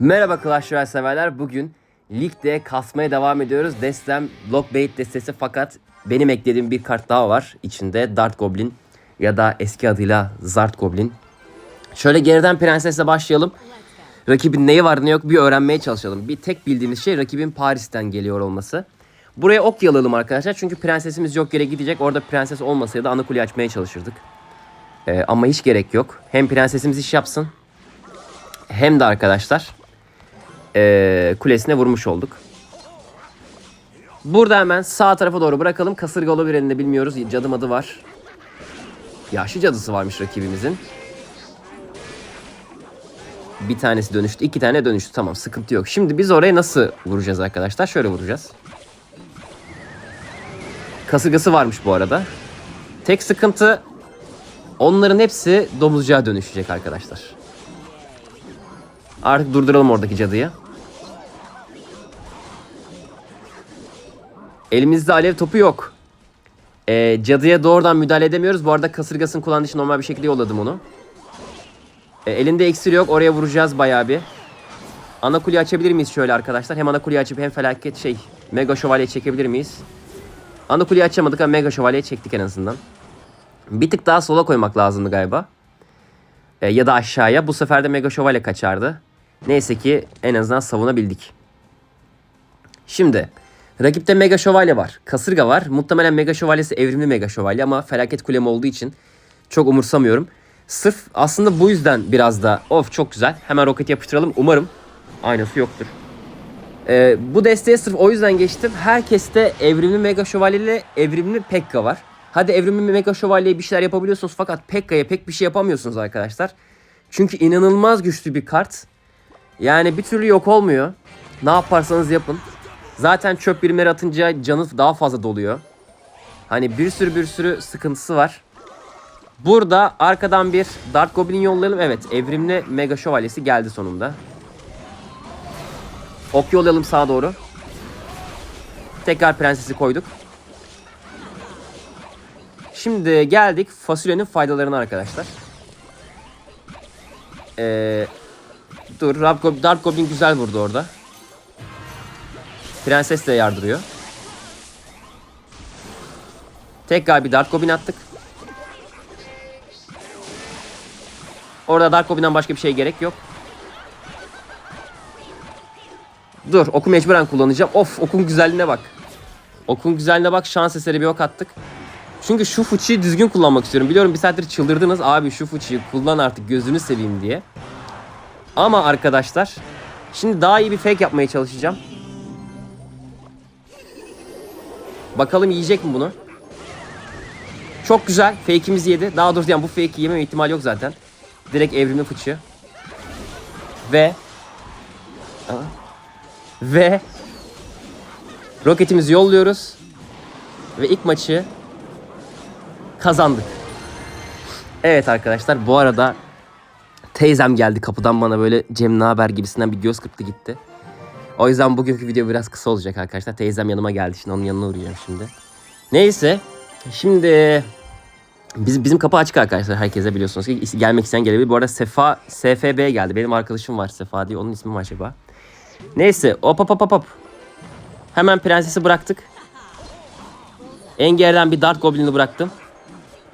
Merhaba Clash Royale severler. Bugün ligde kasmaya devam ediyoruz. Destem Lockbait destesi fakat benim eklediğim bir kart daha var. İçinde Dart Goblin ya da eski adıyla Zart Goblin. Şöyle geriden prensesle başlayalım. Rakibin neyi var ne yok bir öğrenmeye çalışalım. Bir tek bildiğimiz şey rakibin Paris'ten geliyor olması. Buraya ok yalalım arkadaşlar. Çünkü prensesimiz yok yere gidecek. Orada prenses olmasaydı ana kuleyi açmaya çalışırdık. Ee, ama hiç gerek yok. Hem prensesimiz iş yapsın. Hem de arkadaşlar ee, kulesine vurmuş olduk. Burada hemen sağ tarafa doğru bırakalım. Kasırga olabilir elinde bilmiyoruz. Cadı adı var. Yaşlı cadısı varmış rakibimizin. Bir tanesi dönüştü. iki tane dönüştü. Tamam sıkıntı yok. Şimdi biz oraya nasıl vuracağız arkadaşlar? Şöyle vuracağız. Kasırgası varmış bu arada. Tek sıkıntı onların hepsi domuzcağa dönüşecek arkadaşlar. Artık durduralım oradaki cadıyı. Elimizde alev topu yok. Ee, cadıya doğrudan müdahale edemiyoruz. Bu arada kasırgasını kullandığı için normal bir şekilde yolladım onu. Ee, elinde iksir yok. Oraya vuracağız bayağı bir. Ana kuleyi açabilir miyiz şöyle arkadaşlar? Hem ana kuleyi açıp hem felaket şey mega şövalye çekebilir miyiz? Ana kuleyi açamadık ama mega şövalye çektik en azından. Bir tık daha sola koymak lazımdı galiba. Ee, ya da aşağıya. Bu sefer de mega şövalye kaçardı. Neyse ki en azından savunabildik. Şimdi rakipte mega şövalye var. Kasırga var. Muhtemelen mega şövalyesi evrimli mega şövalye ama felaket kulem olduğu için çok umursamıyorum. Sırf aslında bu yüzden biraz da of çok güzel. Hemen roket yapıştıralım. Umarım aynısı yoktur. Ee, bu desteğe sırf o yüzden geçtim. Herkeste evrimli mega şövalye ile evrimli Pekka var. Hadi evrimli mega şövalyeye bir şeyler yapabiliyorsunuz fakat Pekka'ya pek bir şey yapamıyorsunuz arkadaşlar. Çünkü inanılmaz güçlü bir kart. Yani bir türlü yok olmuyor. Ne yaparsanız yapın. Zaten çöp birimleri atınca canı daha fazla doluyor. Hani bir sürü bir sürü sıkıntısı var. Burada arkadan bir Dart Goblin yollayalım. Evet evrimli Mega Şövalyesi geldi sonunda. Ok yollayalım sağa doğru. Tekrar prensesi koyduk. Şimdi geldik fasulyenin faydalarına arkadaşlar. Ee, dur Dark Goblin, Dark Goblin güzel vurdu orada. Prenses de yardırıyor. Tekrar bir Dark Goblin attık. Orada Dark Goblin'den başka bir şey gerek yok. Dur oku mecburen kullanacağım. Of okun güzelliğine bak. Okun güzelliğine bak şans eseri bir ok attık. Çünkü şu fıçıyı düzgün kullanmak istiyorum. Biliyorum bir saattir çıldırdınız. Abi şu fıçıyı kullan artık gözünü seveyim diye. Ama arkadaşlar şimdi daha iyi bir fake yapmaya çalışacağım. Bakalım yiyecek mi bunu? Çok güzel. Fake'imiz yedi. Daha doğrusu yani bu fake'i yememe ihtimali yok zaten. Direkt evrimli fıçı. Ve Aa. ve roketimizi yolluyoruz. Ve ilk maçı kazandık. Evet arkadaşlar bu arada teyzem geldi kapıdan bana böyle Cem ne haber gibisinden bir göz kırptı gitti. O yüzden bugünkü video biraz kısa olacak arkadaşlar. Teyzem yanıma geldi şimdi onun yanına uğrayacağım şimdi. Neyse şimdi biz, bizim kapı açık arkadaşlar herkese biliyorsunuz ki gelmek isteyen gelebilir. Bu arada Sefa SFB geldi. Benim arkadaşım var Sefa diye onun ismi var acaba. Neyse hop hop hop hop. Hemen prensesi bıraktık. Engelden bir Dart Goblin'i bıraktım.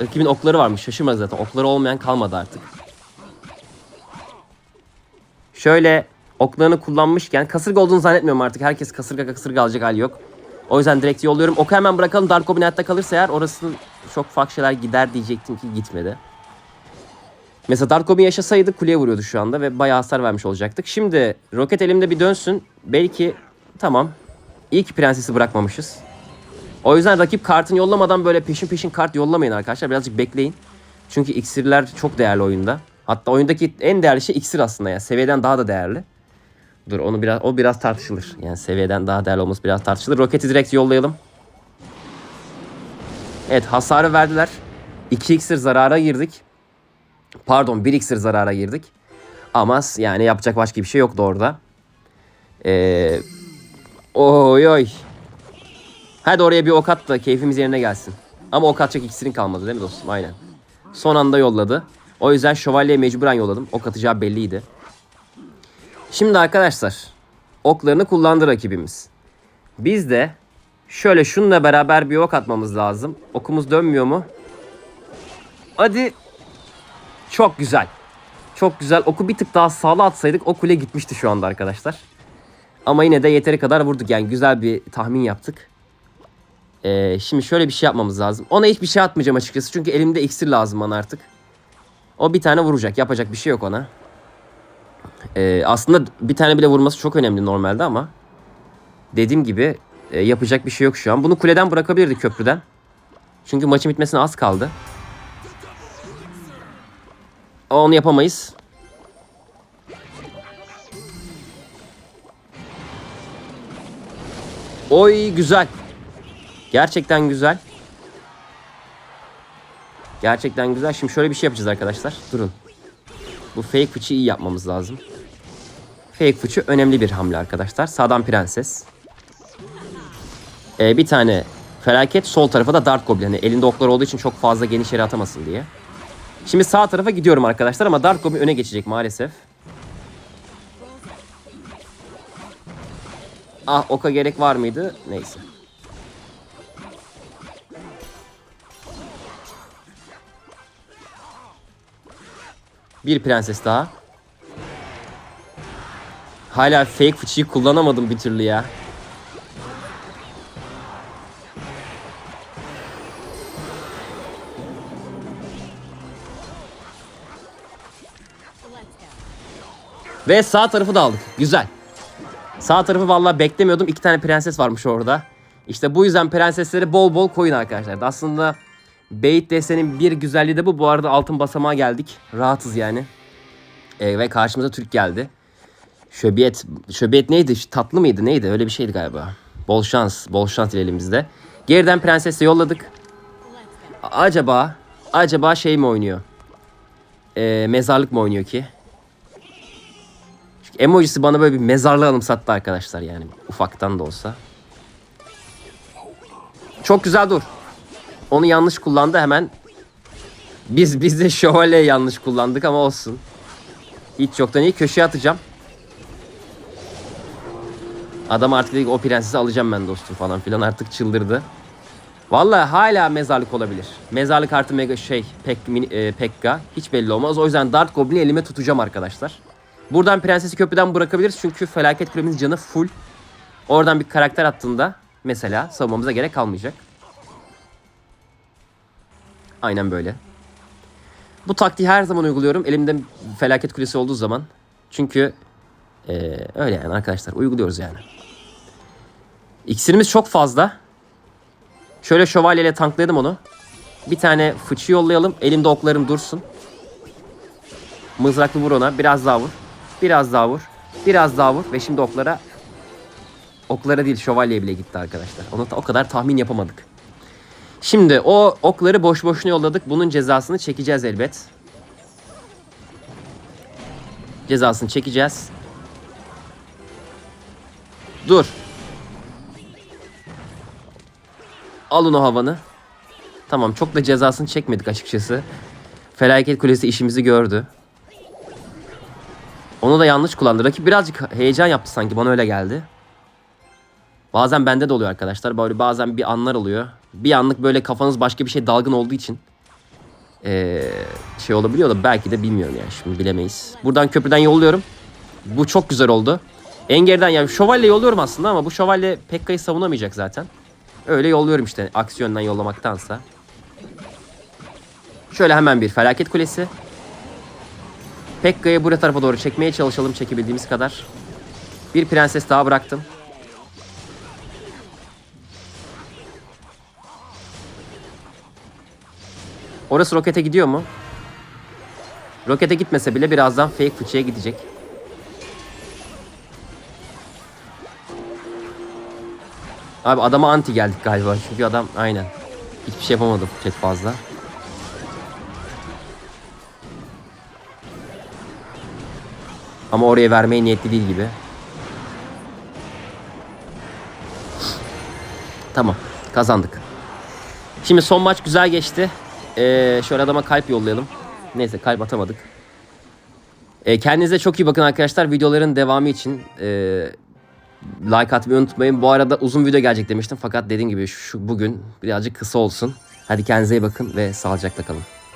Rakibin okları varmış şaşırma zaten. Okları olmayan kalmadı artık. Şöyle oklarını kullanmışken kasırga olduğunu zannetmiyorum artık. Herkes kasırga kasırga alacak hali yok. O yüzden direkt yolluyorum. Oku hemen bırakalım. Dark Goblin hayatta kalırsa eğer orası çok farklı şeyler gider diyecektim ki gitmedi. Mesela Dark Goblin yaşasaydı kuleye vuruyordu şu anda ve bayağı hasar vermiş olacaktık. Şimdi roket elimde bir dönsün. Belki tamam. İyi ki prensesi bırakmamışız. O yüzden rakip kartını yollamadan böyle peşin peşin kart yollamayın arkadaşlar. Birazcık bekleyin. Çünkü iksirler çok değerli oyunda. Hatta oyundaki en değerli şey iksir aslında yani. Seviyeden daha da değerli. Dur onu biraz o biraz tartışılır. Yani seviyeden daha değerli olması biraz tartışılır. Roketi direkt yollayalım. Evet hasarı verdiler. 2 iksir zarara girdik. Pardon 1 iksir zarara girdik. Ama yani yapacak başka bir şey yoktu orada. Ee, oy oy. Hadi oraya bir ok at da keyfimiz yerine gelsin. Ama ok atacak iksirin kalmadı değil mi dostum? Aynen. Son anda yolladı. O yüzden şövalyeye mecburen yolladım. Ok atacağı belliydi. Şimdi arkadaşlar oklarını kullandı rakibimiz. Biz de şöyle şununla beraber bir ok atmamız lazım. Okumuz dönmüyor mu? Hadi. Çok güzel. Çok güzel. Oku bir tık daha sağlı atsaydık o kule gitmişti şu anda arkadaşlar. Ama yine de yeteri kadar vurduk. Yani güzel bir tahmin yaptık. Ee, şimdi şöyle bir şey yapmamız lazım. Ona hiçbir şey atmayacağım açıkçası. Çünkü elimde iksir lazım bana artık. O bir tane vuracak. Yapacak bir şey yok ona. Ee, aslında bir tane bile vurması çok önemli normalde ama dediğim gibi e, yapacak bir şey yok şu an. Bunu kuleden bırakabilirdi köprüden. Çünkü maçın bitmesine az kaldı. Onu yapamayız. Oy güzel. Gerçekten güzel. Gerçekten güzel. Şimdi şöyle bir şey yapacağız arkadaşlar. Durun. Bu fake fıçı iyi yapmamız lazım. Fake fıçı önemli bir hamle arkadaşlar. Sağdan prenses. Ee, bir tane felaket. Sol tarafa da Dart Goblin. Yani elinde oklar olduğu için çok fazla geniş yere atamasın diye. Şimdi sağ tarafa gidiyorum arkadaşlar ama Dart Goblin öne geçecek maalesef. Ah oka gerek var mıydı? Neyse. Bir prenses daha. Hala fake fıçıyı kullanamadım bir türlü ya. Ve sağ tarafı da aldık. Güzel. Sağ tarafı vallahi beklemiyordum. İki tane prenses varmış orada. İşte bu yüzden prensesleri bol bol koyun arkadaşlar. Aslında Bait desenin bir güzelliği de bu. Bu arada altın basamağa geldik. Rahatız yani. Ee, ve karşımıza Türk geldi. Şöbiyet, şöbiyet neydi? Tatlı mıydı? Neydi? Öyle bir şeydi galiba. Bol şans. Bol şans elimizde. Geriden prensesle yolladık. Acaba, acaba şey mi oynuyor? Ee, mezarlık mı oynuyor ki? Çünkü emojisi bana böyle bir mezarlığı anımsattı arkadaşlar yani. Ufaktan da olsa. Çok güzel dur. Onu yanlış kullandı hemen. Biz biz de şövalye yanlış kullandık ama olsun. Hiç yoktan iyi köşeye atacağım. Adam artık dedi o prensesi alacağım ben dostum falan filan artık çıldırdı. Vallahi hala mezarlık olabilir. Mezarlık artı mega şey pek mini, e, Pekka hiç belli olmaz. O yüzden Dart Goblin'i elime tutacağım arkadaşlar. Buradan prensesi köprüden bırakabiliriz çünkü felaket kulemiz canı full. Oradan bir karakter attığında mesela savunmamıza gerek kalmayacak. Aynen böyle. Bu taktiği her zaman uyguluyorum. Elimde felaket kulesi olduğu zaman. Çünkü eee, öyle yani arkadaşlar uyguluyoruz yani. İksirimiz çok fazla. Şöyle şövalyeyle tankladım onu. Bir tane fıçı yollayalım. Elimde oklarım dursun. Mızraklı vur ona. Biraz daha vur. Biraz daha vur. Biraz daha vur. Ve şimdi oklara oklara değil şövalyeye bile gitti arkadaşlar. Onu ta- o kadar tahmin yapamadık. Şimdi o okları boş boşuna yolladık. Bunun cezasını çekeceğiz elbet. Cezasını çekeceğiz. Dur. Alın o havanı. Tamam çok da cezasını çekmedik açıkçası. Felaket Kulesi işimizi gördü. Onu da yanlış kullandı. Rakip birazcık heyecan yaptı sanki bana öyle geldi. Bazen bende de oluyor arkadaşlar. Böyle bazen bir anlar oluyor. Bir anlık böyle kafanız başka bir şey dalgın olduğu için ee, şey olabiliyor da belki de bilmiyorum yani şimdi bilemeyiz. Buradan köprüden yolluyorum. Bu çok güzel oldu. En geriden yani şövalye yolluyorum aslında ama bu şövalye Pekka'yı savunamayacak zaten. Öyle yolluyorum işte aksi yönden yollamaktansa. Şöyle hemen bir felaket kulesi. Pekka'yı buraya tarafa doğru çekmeye çalışalım çekebildiğimiz kadar. Bir prenses daha bıraktım. Orası rokete gidiyor mu? Rokete gitmese bile birazdan fake fıçıya gidecek. Abi adama anti geldik galiba. Çünkü adam aynen. Hiçbir şey yapamadı çok fazla. Ama oraya vermeye niyetli değil gibi. Tamam. Kazandık. Şimdi son maç güzel geçti. Ee, şöyle adama kalp yollayalım. Neyse kalp atamadık. E, kendinize çok iyi bakın arkadaşlar. Videoların devamı için e, like atmayı unutmayın. Bu arada uzun video gelecek demiştim. Fakat dediğim gibi şu bugün birazcık kısa olsun. Hadi kendinize iyi bakın ve sağlıcakla kalın.